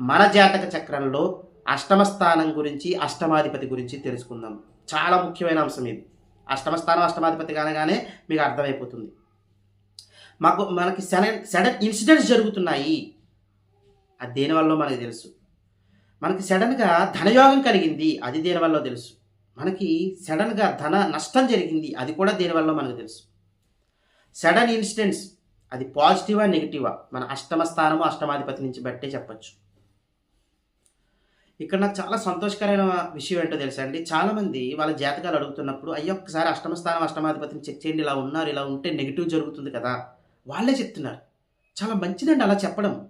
మన జాతక చక్రంలో అష్టమ స్థానం గురించి అష్టమాధిపతి గురించి తెలుసుకుందాం. చాలా ముఖ్యమైన అంశం ఇది. అష్టమ స్థానం అష్టమాధిపతి కానగానే మీకు అర్థమైపోతుంది. మాకు మనకి సడన్ సడన్ ఇన్సిడెంట్స్ జరుగుతున్నాయి. అది దేనివల్ల మనకు తెలుసు. మనకి సడన్గా ధనయోగం కలిగింది. అది దేనివల్ల తెలుసు. మనకి సడన్గా ధన నష్టం జరిగింది. అది కూడా దేనివల్ల మనకు తెలుసు. సడన్ ఇన్సిడెంట్స్ అది పాజిటివా నెగిటివా? మన అష్టమ స్థానము అష్టమాధిపతి నుంచి బట్టే చెప్పచ్చు. ఇక్కడ నాకు చాలా సంతోషకరమైన విషయం ఏంటో తెలుసా అండి? చాలామంది వాళ్ళ జాతకాలు అడుగుతున్నప్పుడు అయ్యో ఒక్కసారి అష్టమ స్థానం అష్టమాధిపతిని చెక్ చేయండి ఇలా ఉన్నారు ఇలా ఉంటే నెగిటివ్ జరుగుతుంది కదా. వాళ్ళే చెప్తున్నారు. చాలా మంచిదండి అలా చెప్పడం.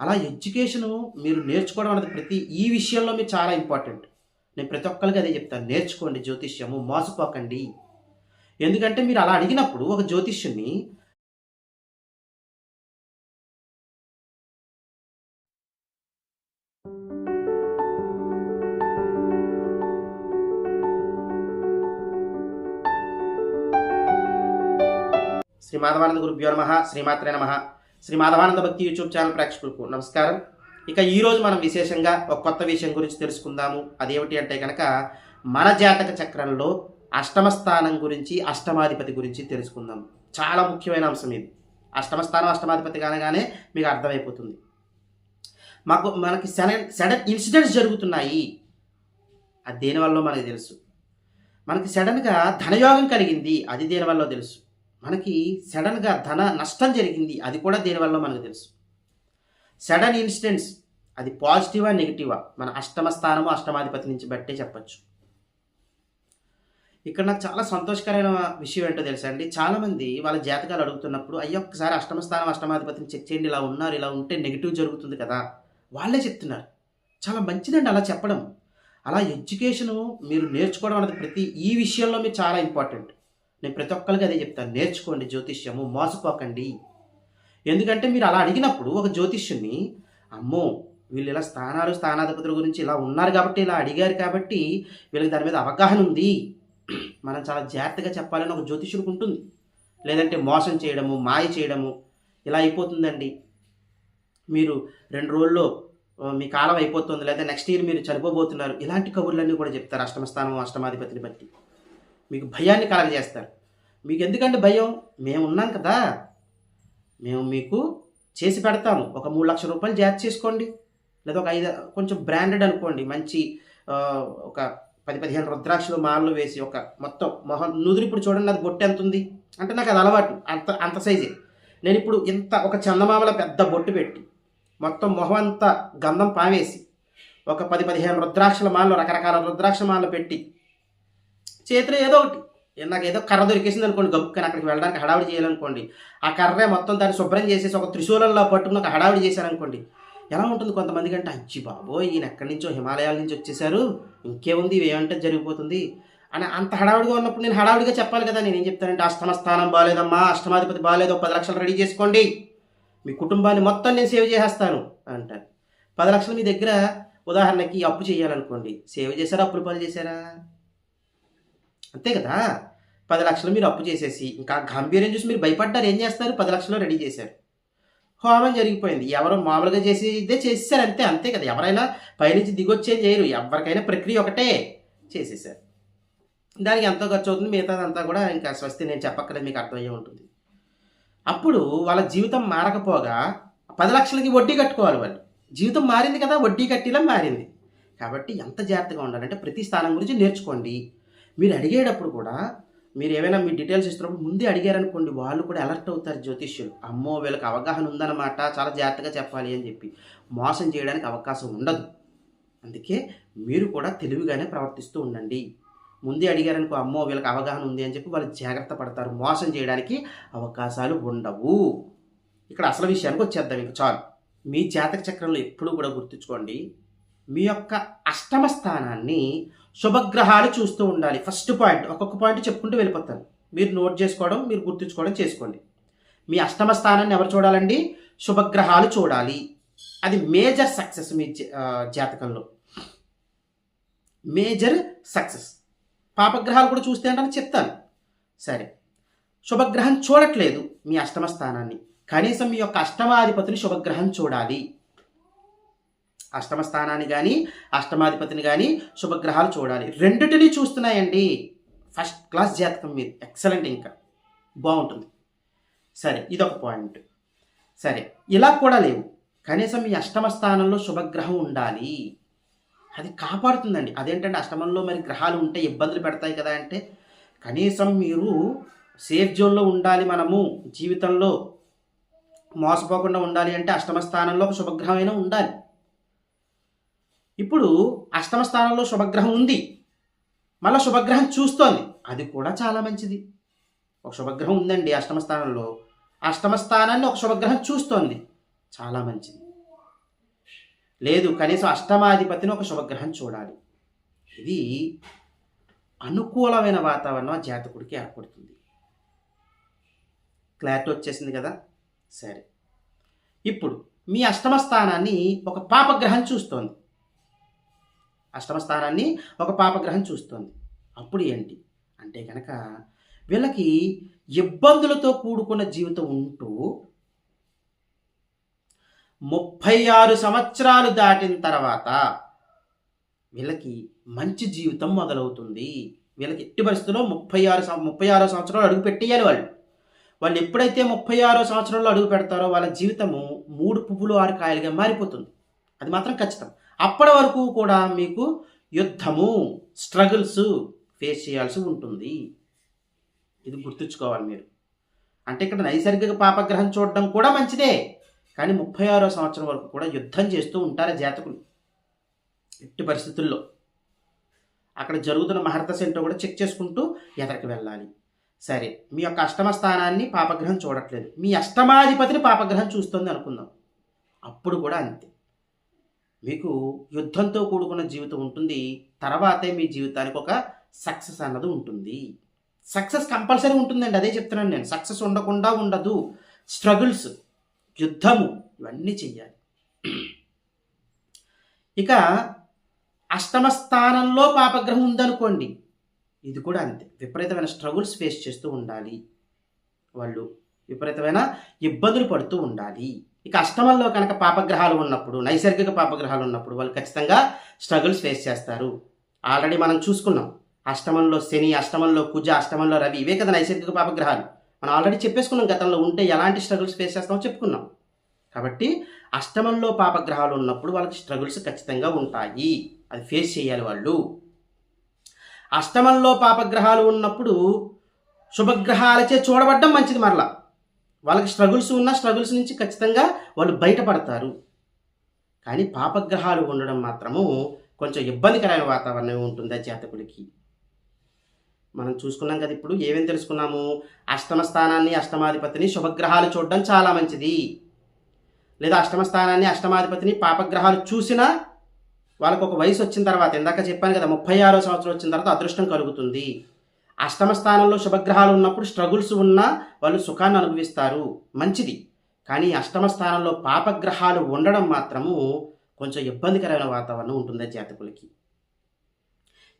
అలా ఎడ్యుకేషను మీరు నేర్చుకోవడం అనేది ప్రతి ఈ విషయంలో మీరు చాలా ఇంపార్టెంట్. నేను ప్రతి ఒక్కరికి అదే చెప్తాను. నేర్చుకోండి జ్యోతిష్యము మోసపోకండి. ఎందుకంటే మీరు అలా అడిగినప్పుడు ఒక జ్యోతిష్యుని శ్రీ మాధవానంద గురుభ్యో నమ శ్రీమాత్రే నమ. శ్రీ మాధవానంద భక్తి యూట్యూబ్ ఛానల్ ప్రేక్షకులకు నమస్కారం. ఇక ఈరోజు మనం విశేషంగా ఒక కొత్త విషయం గురించి తెలుసుకుందాము. అదేమిటి అంటే కనుక మన జాతక చక్రంలో అష్టమ స్థానం గురించి అష్టమాధిపతి గురించి తెలుసుకుందాం. చాలా ముఖ్యమైన అంశం ఇది. అష్టమ స్థానం అష్టమాధిపతి కానగానే మీకు అర్థమైపోతుంది. మాకు మనకి సడన్ సడన్ ఇన్సిడెంట్స్ జరుగుతున్నాయి. అది దేనివల్ల మనకి తెలుసు. మనకి సడన్గా ధనయోగం కలిగింది. అది దేనివల్ల తెలుసు? మనకి సడన్గా ధన నష్టం జరిగింది. అది కూడా దేనివల్ల మనకు తెలుసు? సడన్ ఇన్సిడెంట్స్ అది పాజిటివా నెగిటివా మన అష్టమ స్థానము అష్టమాధిపతి నుంచి బట్టే చెప్పచ్చు. ఇక్కడ నాకు చాలా సంతోషకరమైన విషయం ఏంటో తెలుసా అండి? చాలామంది వాళ్ళ జాతకాలు అడుగుతున్నప్పుడు అయ్యో ఒక్కసారి అష్టమ స్థానం అష్టమాధిపతిని చెక్ చేయండి ఇలా ఉన్నారు ఇలా ఉంటే నెగిటివ్ జరుగుతుంది కదా? వాళ్ళే చెప్తున్నారు. చాలా మంచిదండి అలా చెప్పడం. అలా ఎడ్యుకేషను మీరు నేర్చుకోవడం అనేది ప్రతి ఈ విషయంలో మీరు చాలా ఇంపార్టెంట్. నేను ప్రతి ఒక్కరికి అదే చెప్తాను. నేర్చుకోండి జ్యోతిష్యము మోసపోకండి. ఎందుకంటే మీరు అలా అడిగినప్పుడు ఒక జ్యోతిష్యుని అమ్మో వీళ్ళు ఇలా స్థానాలు స్థానాధిపతుల గురించి ఇలా ఉన్నారు కాబట్టి ఇలా అడిగారు కాబట్టి వీళ్ళకి దాని మీద అవగాహన ఉంది. మనం చాలా జాగ్రత్తగా చెప్పాలని ఒక జ్యోతిష్యుడికి ఉంటుంది. లేదంటే మోసం చేయడము మాయ చేయడము ఇలా అయిపోతుందండి. మీరు రెండు రోజుల్లో మీ కాలం అయిపోతుంది. లేదా నెక్స్ట్ ఇయర్ మీరు చనిపోబోతున్నారు. ఇలాంటి కబుర్లన్నీ కూడా చెప్తారు అష్టమ స్థానం అష్టమాధిపతిని బట్టి. మీకు భయాన్ని కలగజేస్తారు. మీకు ఎందుకంటే భయం? మేము ఉన్నాం కదా. మేము మీకు చేసి పెడతాము. ఒక మూడు లక్షల రూపాయలు జాగ్రత్త చేసుకోండి. లేదా ఒక ఐదు కొంచెం బ్రాండెడ్ అనుకోండి. మంచి ఒక పది పదిహేను రుద్రాక్షలు మాలలు వేసి ఒక మొత్తం మొహం నుదురు. ఇప్పుడు చూడండి అది బొట్టు ఎంత ఉంది? అంటే నాకు అది అలవాటు. అంత అంత సైజే నేను ఇప్పుడు ఇంత ఒక చందమామల పెద్ద బొట్టు పెట్టి మొత్తం మొహం అంతా గంధం పావేసి ఒక పది పదిహేను రుద్రాక్షల మాలలు రకరకాల రుద్రాక్ష మాలలు పెట్టి చేతిలో ఏదో ఒకటి. నాకు ఏదో కర్ర దొరికేసింది అనుకోండి గబుక్కని అక్కడికి వెళ్ళడానికి హడావిడి చేయాలనుకోండి ఆ కర్రే మొత్తం దాన్ని శుభ్రం చేసేసి ఒక త్రిశూలంలో పట్టుకుని ఒక హడావిడి చేశారనుకోండి ఎలా ఉంటుంది కొంతమందికి అంటే అచ్చి బాబోయ్ ఈయన ఎక్కడి నుంచో హిమాలయాల నుంచి వచ్చేసారు ఇంకేముంది ఏమంటే జరిగిపోతుంది అని అంత హడావిడిగా ఉన్నప్పుడు నేను హడావిడిగా చెప్పాలి కదా నేను ఏం చెప్తానంటే అష్టమ స్థానం బాగాలేదమ్మా అష్టమాధిపతి బాగాలేదు పది లక్షలు రెడీ చేసుకోండి మీ కుటుంబాన్ని మొత్తం నేను సేవ్ చేసేస్తాను అంటారు. పది లక్షలు మీ దగ్గర ఉదాహరణకి అప్పు చేయాలనుకోండి సేవ్ చేశారా అప్పులు పాలు చేశారా? అంతే కదా? పది లక్షలు మీరు అప్పు చేసేసి ఇంకా గంభీర్యం చూసి మీరు భయపడ్డారు ఏం చేస్తారు? పది లక్షలు రెడీ చేశారు. హోమం జరిగిపోయింది. ఎవరు మామూలుగా చేసేదే ఇదే చేసేసారు అంతే అంతే కదా? ఎవరైనా పైనుంచి దిగొచ్చేం చేయరు. ఎవరికైనా ప్రక్రియ ఒకటే చేసేసారు దానికి ఎంతో ఖర్చు అవుతుంది. మిగతాదంతా కూడా ఇంకా స్వస్తి నేను చెప్పక్కలేదు మీకు అర్థమయ్యే ఉంటుంది. అప్పుడు వాళ్ళ జీవితం మారకపోగా పది లక్షలకి వడ్డీ కట్టుకోవాలి వాళ్ళు. జీవితం మారింది కదా? వడ్డీ కట్టిలా మారింది. కాబట్టి ఎంత జాగ్రత్తగా ఉండాలంటే ప్రతి స్థానం గురించి నేర్చుకోండి. మీరు అడిగేటప్పుడు కూడా మీరు ఏమైనా మీ డీటెయిల్స్ ఇస్తున్నప్పుడు ముందే అడిగారనుకోండి వాళ్ళు కూడా అలర్ట్ అవుతారు జ్యోతిష్యులు. అమ్మో వీళ్ళకి అవగాహన ఉందన్నమాట చాలా జాగ్రత్తగా చెప్పాలి అని చెప్పి. మోసం చేయడానికి అవకాశం ఉండదు. అందుకే మీరు కూడా తెలివిగానే ప్రవర్తిస్తూ ఉండండి. ముందే అడిగారనుకో అమ్మో వీళ్ళకి అవగాహన ఉంది అని చెప్పి వాళ్ళు జాగ్రత్త పడతారు. మోసం చేయడానికి అవకాశాలు ఉండవు. ఇక్కడ అసలు విషయానికి వచ్చేద్దాం ఇంక చాలు. మీ జాతక చక్రంలో ఎప్పుడూ కూడా గుర్తుంచుకోండి. మీ యొక్క అష్టమ స్థానాన్ని శుభగ్రహాలు చూస్తూ ఉండాలి. ఫస్ట్ పాయింట్ ఒక్కొక్క పాయింట్ చెప్పుకుంటూ వెళ్ళిపోతాను మీరు నోట్ చేసుకోవడం మీరు గుర్తుంచుకోవడం చేసుకోండి. మీ అష్టమ స్థానాన్ని ఎవరు చూడాలండి? శుభగ్రహాలు చూడాలి. అది మేజర్ సక్సెస్ మీ జాతకంలో. మేజర్ సక్సెస్ పాపగ్రహాలు కూడా చూస్తే అంటే చెప్తాను. సరే. శుభగ్రహం చూడట్లేదు మీ అష్టమ స్థానాన్ని. కనీసం మీ యొక్క అష్టమాధిపతిని శుభగ్రహం చూడాలి. అష్టమ స్థానాన్ని కానీ అష్టమాధిపతిని కానీ శుభగ్రహాలు చూడాలి. రెండిటిని చూస్తున్నాయండి. ఫస్ట్ క్లాస్ జాతకం మీరు ఎక్సలెంట్ ఇంకా. బాగుంటుంది. సరే ఇదొక పాయింట్ సరే ఇలా కూడా లేవు. కనీసం మీ అష్టమ స్థానంలో శుభగ్రహం ఉండాలి. అది కాపాడుతుందండి. అదేంటంటే అష్టమంలో మరి గ్రహాలు ఉంటే ఇబ్బందులు పెడతాయి కదా అంటే కనీసం మీరు సేఫ్ జోన్లో ఉండాలి మనము. జీవితంలో మోసపోకుండా ఉండాలి అంటే అష్టమ స్థానంలో ఒక శుభగ్రహమైనా ఉండాలి. ఇప్పుడు అష్టమ స్థానంలో శుభగ్రహం ఉంది. మళ్ళీ శుభగ్రహం చూస్తోంది. అది కూడా చాలా మంచిది. ఒక శుభగ్రహం ఉందండి అష్టమ స్థానంలో. అష్టమ స్థానాన్ని ఒక శుభగ్రహం చూస్తోంది. చాలా మంచిది. లేదు కనీసం అష్టమాధిపతిని ఒక శుభగ్రహం చూడాలి. ఇది అనుకూలమైన వాతావరణం జాతకుడికి ఏర్పడుతుంది. క్లారిటీ వచ్చేసింది కదా? సరే. ఇప్పుడు మీ అష్టమ స్థానాన్ని ఒక పాపగ్రహం చూస్తోంది. అష్టమ స్థానాన్ని ఒక పాపగ్రహం చూస్తుంది. అప్పుడు ఏంటి? అంటే కనుక వీళ్ళకి ఇబ్బందులతో కూడుకున్న జీవితం ఉంటూ ముప్పై ఆరు సంవత్సరాలు దాటిన తర్వాత వీళ్ళకి మంచి జీవితం మొదలవుతుంది. వీళ్ళకి ఎట్టి పరిస్థితుల్లో ముప్పై ఆరు ముప్పై ఆరో సంవత్సరాలు అడుగు పెట్టేయాలి వాళ్ళు. వాళ్ళు ఎప్పుడైతే ముప్పై ఆరో సంవత్సరంలో అడుగు పెడతారో వాళ్ళ జీవితము మూడు పువ్వులు ఆరు కాయలుగా మారిపోతుంది. అది మాత్రం ఖచ్చితం. అప్పటి వరకు కూడా మీకు యుద్ధము స్ట్రగుల్స్ ఫేస్ చేయాల్సి ఉంటుంది. ఇది గుర్తుంచుకోవాలి మీరు. అంటే ఇక్కడ నైసర్గిక పాపగ్రహం చూడడం కూడా మంచిదే. కానీ ముప్పై ఆరో సంవత్సరం వరకు కూడా యుద్ధం చేస్తూ ఉంటారు జాతకులు. ఎట్టి పరిస్థితుల్లో. అక్కడ జరుగుతున్న మహర్దశ ఏంటో కూడా చెక్ చేసుకుంటూ ఎదరికి వెళ్ళాలి. సరే మీ యొక్క అష్టమ స్థానాన్ని పాపగ్రహం చూడట్లేదు. మీ అష్టమాధిపతిని పాపగ్రహం చూస్తుంది అనుకుందాం. అప్పుడు కూడా అంతే. మీకు యుద్ధంతో కూడుకున్న జీవితం ఉంటుంది. తర్వాతే మీ జీవితానికి ఒక సక్సెస్ అన్నది ఉంటుంది. సక్సెస్ కంపల్సరీ ఉంటుందండి. అదే చెప్తున్నాను నేను. సక్సెస్ ఉండకుండా ఉండదు. స్ట్రగుల్స్ యుద్ధము ఇవన్నీ చెయ్యాలి. ఇక అష్టమ స్థానంలో పాపగ్రహం ఉందనుకోండి. ఇది కూడా అంతే. విపరీతమైన స్ట్రగుల్స్ ఫేస్ చేస్తూ ఉండాలి. వాళ్ళు విపరీతమైన ఇబ్బందులు పడుతూ ఉండాలి. ఇక అష్టమంలో కనుక పాపగ్రహాలు ఉన్నప్పుడు నైసర్గిక పాపగ్రహాలు ఉన్నప్పుడు వాళ్ళు ఖచ్చితంగా స్ట్రగుల్స్ ఫేస్ చేస్తారు. ఆల్రెడీ మనం చూసుకున్నాం. అష్టమంలో శని అష్టమంలో కుజ అష్టమంలో రవి ఇవే కదా నైసర్గిక పాపగ్రహాలు. మనం ఆల్రెడీ చెప్పేసుకున్నాం గతంలో ఉంటే ఎలాంటి స్ట్రగుల్స్ ఫేస్ చేస్తామో చెప్పుకున్నాం. కాబట్టి అష్టమంలో పాపగ్రహాలు ఉన్నప్పుడు వాళ్ళకి స్ట్రగుల్స్ ఖచ్చితంగా ఉంటాయి. అది ఫేస్ చేయాలి వాళ్ళు. అష్టమంలో పాపగ్రహాలు ఉన్నప్పుడు శుభగ్రహాలచే చూడబడ్డం మంచిది మరలా. వాళ్ళకి స్ట్రగుల్స్ ఉన్న స్ట్రగుల్స్ నుంచి ఖచ్చితంగా వాళ్ళు బయటపడతారు. కానీ పాపగ్రహాలు ఉండడం మాత్రము కొంచెం ఇబ్బందికరమైన వాతావరణం ఉంటుంది ఆ జాతకుడికి. మనం చూసుకున్నాం కదా ఇప్పుడు ఏమేమి తెలుసుకున్నాము? అష్టమ స్థానాన్ని అష్టమాధిపతిని శుభగ్రహాలు చూడడం చాలా మంచిది. లేదా అష్టమ స్థానాన్ని అష్టమాధిపతిని పాపగ్రహాలు చూసినా వాళ్ళకు ఒక వయసు వచ్చిన తర్వాత ఇందాక చెప్పాను కదా ముప్పై ఆరో సంవత్సరం వచ్చిన తర్వాత అదృష్టం కలుగుతుంది. అష్టమ స్థానంలో శుభగ్రహాలు ఉన్నప్పుడు స్ట్రగుల్స్ ఉన్నా వాళ్ళు సుఖాన్ని అనుభవిస్తారు. మంచిది. కానీ అష్టమ స్థానంలో పాపగ్రహాలు ఉండడం మాత్రము కొంచెం ఇబ్బందికరమైన వాతావరణం ఉంటుంది జాతకులకి.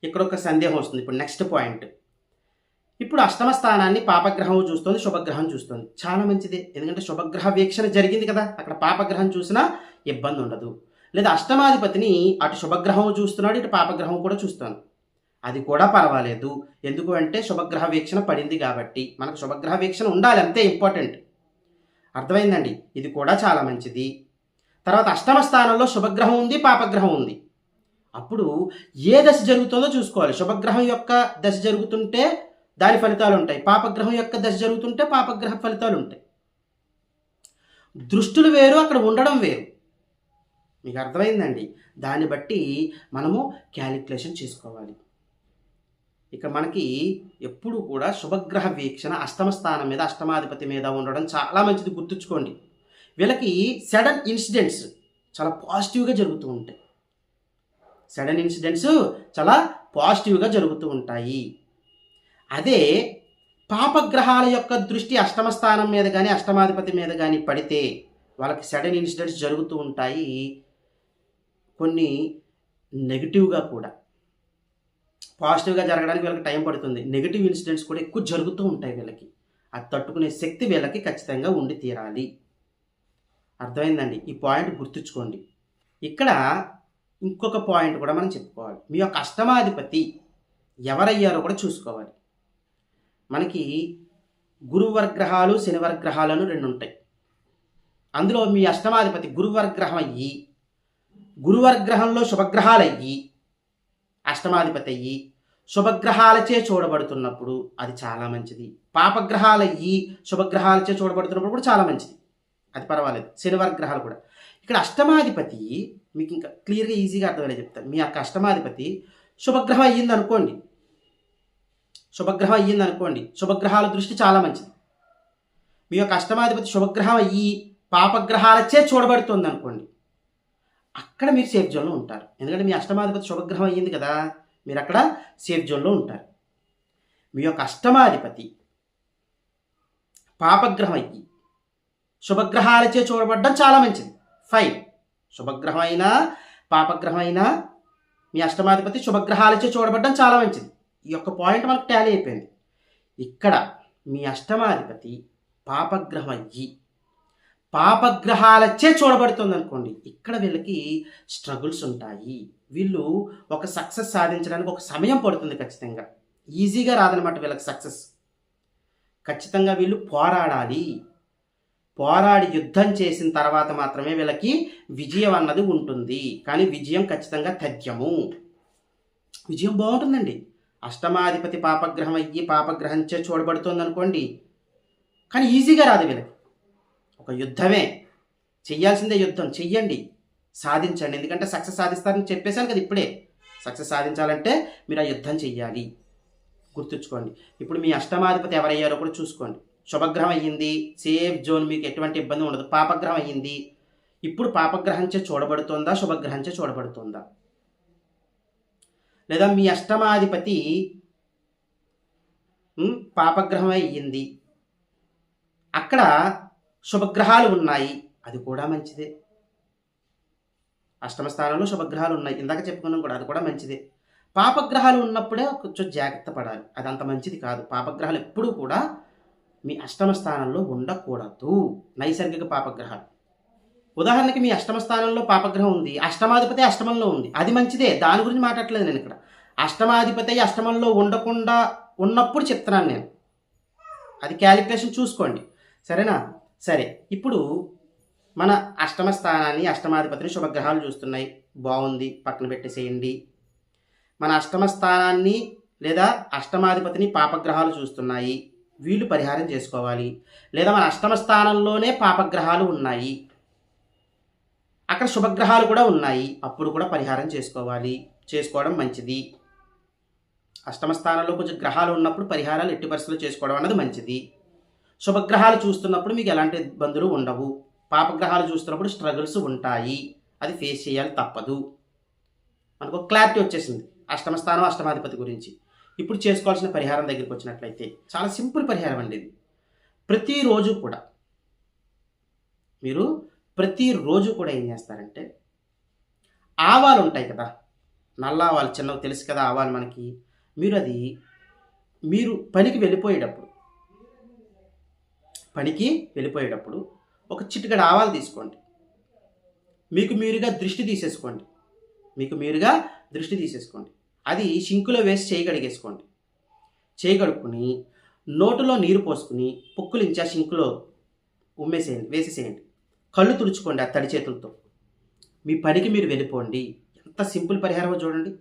ఇక్కడ ఒక సందేహం వస్తుంది. ఇప్పుడు నెక్స్ట్ పాయింట్ ఇప్పుడు అష్టమ స్థానాన్ని పాపగ్రహం చూస్తుంది శుభగ్రహం చూస్తుంది. చాలా మంచిదే. ఎందుకంటే శుభగ్రహ వీక్షణ జరిగింది కదా. అక్కడ పాపగ్రహం చూసినా ఇబ్బంది ఉండదు. లేదా అష్టమాధిపతిని అటు శుభగ్రహం చూస్తున్నాడు ఇటు పాపగ్రహం కూడా చూస్తాను. అది కూడా పర్వాలేదు. ఎందుకు అంటే శుభగ్రహ వీక్షణ పడింది కాబట్టి మనకు శుభగ్రహ వీక్షణ ఉండాలి అంతే ఇంపార్టెంట్ అర్థమైందండి? ఇది కూడా చాలా మంచిది. తర్వాత అష్టమ స్థానంలో శుభగ్రహం ఉంది పాపగ్రహం ఉంది. అప్పుడు ఏ దశ జరుగుతుందో చూసుకోవాలి. శుభగ్రహం యొక్క దశ జరుగుతుంటే దాని ఫలితాలు ఉంటాయి. పాపగ్రహం యొక్క దశ జరుగుతుంటే పాపగ్రహ ఫలితాలు ఉంటాయి. దృష్టులు వేరు అక్కడ ఉండడం వేరు. మీకు అర్థమైందండి? దాన్ని బట్టి మనము క్యాలిక్యులేషన్ చేసుకోవాలి. ఇక మనకి ఎప్పుడు కూడా శుభగ్రహ వీక్షణ అష్టమ స్థానం మీద అష్టమాధిపతి మీద ఉండడం చాలా మంచిది. గుర్తుంచుకోండి. వీళ్ళకి సడన్ ఇన్సిడెంట్స్ చాలా పాజిటివ్గా జరుగుతూ ఉంటాయి. సడన్ ఇన్సిడెంట్స్ చాలా పాజిటివ్గా జరుగుతూ ఉంటాయి. అదే పాపగ్రహాల యొక్క దృష్టి అష్టమ స్థానం మీద కానీ అష్టమాధిపతి మీద కానీ పడితే వాళ్ళకి సడన్ ఇన్సిడెంట్స్ జరుగుతూ ఉంటాయి. కొన్ని నెగిటివ్గా కూడా. పాజిటివ్గా జరగడానికి వీళ్ళకి టైం పడుతుంది. నెగిటివ్ ఇన్సిడెంట్స్ కూడా ఎక్కువ జరుగుతూ ఉంటాయి వీళ్ళకి. అది తట్టుకునే శక్తి వీళ్ళకి ఖచ్చితంగా ఉండి తీరాలి. అర్థమైందండి? ఈ పాయింట్ గుర్తుంచుకోండి. ఇక్కడ ఇంకొక పాయింట్ కూడా మనం చెప్పుకోవాలి. మీ యొక్క అష్టమాధిపతి ఎవరయ్యారో కూడా చూసుకోవాలి. మనకి గురువర్గ్రహాలు శనివర్గ్రహాలను రెండు ఉంటాయి. అందులో మీ అష్టమాధిపతి గురువర్గ్రహం అయ్యి గురువర్గ్రహంలో శుభగ్రహాలు అయ్యి అష్టమాధిపతి అయ్యి శుభగ్రహాలచే చూడబడుతున్నప్పుడు అది చాలా మంచిది. పాపగ్రహాలు అయ్యి శుభగ్రహాలచే చూడబడుతున్నప్పుడు కూడా చాలా మంచిది. అది పర్వాలేదు. శనివర్గ్రహాలు కూడా. ఇక్కడ అష్టమాధిపతి మీకు ఇంకా క్లియర్గా ఈజీగా అర్థమయ్యే చెప్తాను మీ యొక్క అష్టమాధిపతి శుభగ్రహం అయ్యింది అనుకోండి శుభగ్రహం అయ్యింది అనుకోండి శుభగ్రహాల దృష్టి చాలా మంచిది. మీ యొక్క అష్టమాధిపతి శుభగ్రహం అయ్యి పాపగ్రహాలచే చూడబడుతుంది అనుకోండి అక్కడ మీరు సేఫ్ జోన్లో ఉంటారు. ఎందుకంటే మీ అష్టమాధిపతి శుభగ్రహం అయ్యింది కదా మీరు అక్కడ సేఫ్ జోన్లో ఉంటారు. మీ యొక్క అష్టమాధిపతి పాపగ్రహం అయ్యి శుభగ్రహాలచే చూడబడ్డం చాలా మంచిది. ఫైన్ శుభగ్రహం అయినా పాపగ్రహం అయినా మీ అష్టమాధిపతి శుభగ్రహాలచే చూడబడ్డం చాలా మంచిది. ఈ యొక్క పాయింట్ మనకు ట్యాలీ అయిపోయింది. ఇక్కడ మీ అష్టమాధిపతి పాపగ్రహం అయ్యి పాపగ్రహాలచే చూడబడుతుంది అనుకోండి ఇక్కడ వీళ్ళకి స్ట్రగుల్స్ ఉంటాయి. వీళ్ళు ఒక సక్సెస్ సాధించడానికి ఒక సమయం పడుతుంది ఖచ్చితంగా. ఈజీగా రాదనమాట వీళ్ళకి సక్సెస్ ఖచ్చితంగా వీళ్ళు పోరాడాలి. పోరాడి యుద్ధం చేసిన తర్వాత మాత్రమే వీళ్ళకి విజయం అన్నది ఉంటుంది. కానీ విజయం ఖచ్చితంగా తథ్యము. విజయం బాగుంటుందండి. అష్టమాధిపతి పాపగ్రహం అయ్యి పాపగ్రహంచే చూడబడుతుంది అనుకోండి కానీ ఈజీగా రాదు వీళ్ళకి. ఒక యుద్ధమే. చెయ్యాల్సిందే యుద్ధం. చెయ్యండి. సాధించండి. ఎందుకంటే సక్సెస్ సాధిస్తారని చెప్పేశాను కదా ఇప్పుడే. సక్సెస్ సాధించాలంటే మీరు ఆ యుద్ధం చెయ్యాలి. గుర్తుంచుకోండి. ఇప్పుడు మీ అష్టమాధిపతి ఎవరయ్యారో కూడా చూసుకోండి. శుభగ్రహం అయ్యింది. సేఫ్ జోన్ మీకు ఎటువంటి ఇబ్బంది ఉండదు. పాపగ్రహం అయ్యింది. ఇప్పుడు పాపగ్రహంచే చూడబడుతుందా? శుభగ్రహంచే చూడబడుతుందా? లేదా మీ అష్టమాధిపతి పాపగ్రహం అయ్యింది. అక్కడ శుభగ్రహాలు ఉన్నాయి. అది కూడా మంచిదే. అష్టమ స్థానంలో శుభగ్రహాలు ఉన్నాయి. ఇందాక చెప్పుకున్నాం కూడా అది కూడా మంచిదే. పాపగ్రహాలు ఉన్నప్పుడే కొంచెం జాగ్రత్త పడాలి. అది అంత మంచిది కాదు. పాపగ్రహాలు ఎప్పుడూ కూడా మీ అష్టమ స్థానంలో ఉండకూడదు. నైసర్గిక పాపగ్రహాలు. ఉదాహరణకి మీ అష్టమ స్థానంలో పాపగ్రహం ఉంది. అష్టమాధిపతి అష్టమంలో ఉంది. అది మంచిదే. దాని గురించి మాట్లాడలేదు నేను ఇక్కడ. అష్టమాధిపతి అష్టమంలో ఉండకుండా ఉన్నప్పుడు చెప్తున్నాను నేను. అది క్యాలిక్యులేషన్ చూసుకోండి. సరేనా? సరే ఇప్పుడు మన అష్టమ స్థానాన్ని అష్టమాధిపతిని శుభగ్రహాలు చూస్తున్నాయి. బాగుంది పక్కన పెట్టేసేయండి. మన అష్టమ స్థానాన్ని లేదా అష్టమాధిపతిని పాపగ్రహాలు చూస్తున్నాయి. వీళ్ళు పరిహారం చేసుకోవాలి. లేదా మన అష్టమ స్థానంలోనే పాపగ్రహాలు ఉన్నాయి. అక్కడ శుభగ్రహాలు కూడా ఉన్నాయి. అప్పుడు కూడా పరిహారం చేసుకోవాలి. చేసుకోవడం మంచిది. అష్టమ స్థానంలో కొంచెం గ్రహాలు ఉన్నప్పుడు పరిహారాలు ఎట్టి పరిస్థితుల్లో చేసుకోవడం అన్నది మంచిది. శుభగ్రహాలు చూస్తున్నప్పుడు మీకు ఎలాంటి ఇబ్బందులు ఉండవు. పాపగ్రహాలు చూస్తున్నప్పుడు స్ట్రగుల్స్ ఉంటాయి. అది ఫేస్ చేయాలి తప్పదు. మనకు క్లారిటీ వచ్చేసింది. అష్టమ స్థానం అష్టమాధిపతి గురించి. ఇప్పుడు చేసుకోవాల్సిన పరిహారం దగ్గరికి వచ్చినట్లయితే చాలా సింపుల్ పరిహారం అండి ఇది. ప్రతిరోజు కూడా మీరు ప్రతిరోజు కూడా ఏం చేస్తారంటే ఆవాలు ఉంటాయి కదా. నల్ల ఆవాలు చిన్నవి తెలుసు కదా ఆవాలు మనకి. మీరు అది మీరు పనికి వెళ్ళిపోయేటప్పుడు పనికి వెళ్ళిపోయేటప్పుడు ఒక చిటికడ ఆవాలు తీసుకోండి. మీకు మీరుగా దృష్టి తీసేసుకోండి. మీకు మీరుగా దృష్టి తీసేసుకోండి. అది షింకులో వేసి చేయి కడిగేసుకోండి. చేయి కడుక్కుని నోటులో నీరు పోసుకుని పుక్కులించి ఆ షింకులో ఉమ్మేసేయండి వేసేసేయండి. కళ్ళు తుడుచుకోండి ఆ తడి చేతులతో. మీ పనికి మీరు వెళ్ళిపోండి. ఎంత సింపుల్ పరిహారమో చూడండి.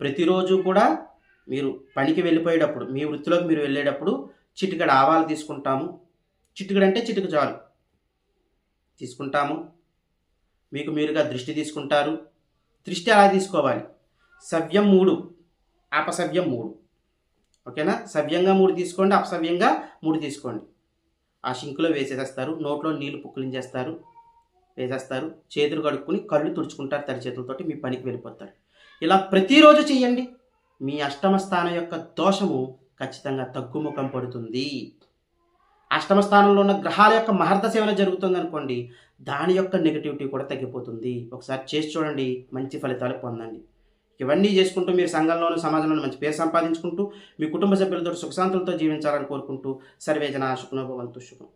ప్రతిరోజు కూడా మీరు పనికి వెళ్ళిపోయేటప్పుడు మీ వృత్తిలోకి మీరు వెళ్ళేటప్పుడు చిటికడ ఆవాలు తీసుకుంటాము. చిటికడ అంటే చిటిక చాలు. తీసుకుంటాము. మీకు మీరుగా దృష్టి తీసుకుంటారు. దృష్టి అలా తీసుకోవాలి? సవ్యం మూడు. అపసవ్యం మూడు. ఓకేనా? సవ్యంగా మూడు తీసుకోండి అపసవ్యంగా మూడు తీసుకోండి. ఆ షింకులో వేసేసేస్తారు. నోట్లో నీళ్ళు పుక్కిలించేస్తారు. వేసేస్తారు. చేతులు కడుక్కొని కళ్ళు తుడుచుకుంటారు తడి చేతులతోటి మీ పనికి వెళ్ళిపోతారు. ఇలా ప్రతిరోజు చేయండి మీ అష్టమ స్థానం యొక్క దోషము ఖచ్చితంగా తగ్గుముఖం పడుతుంది. అష్టమ స్థానంలో ఉన్న గ్రహాల యొక్క మహర్త సేవన జరుగుతుంది అనుకోండి దాని యొక్క నెగిటివిటీ కూడా తగ్గిపోతుంది. ఒకసారి చేసి చూడండి మంచి ఫలితాలు పొందండి. ఇవన్నీ చేసుకుంటూ మీరు సంఘంలోనూ సమాజంలోనూ మంచి పేరు సంపాదించుకుంటూ మీ కుటుంబ సభ్యులతో సుఖశాంతులతో జీవించాలని కోరుకుంటూ సర్వేజన శుకునోభవంతు శుభం.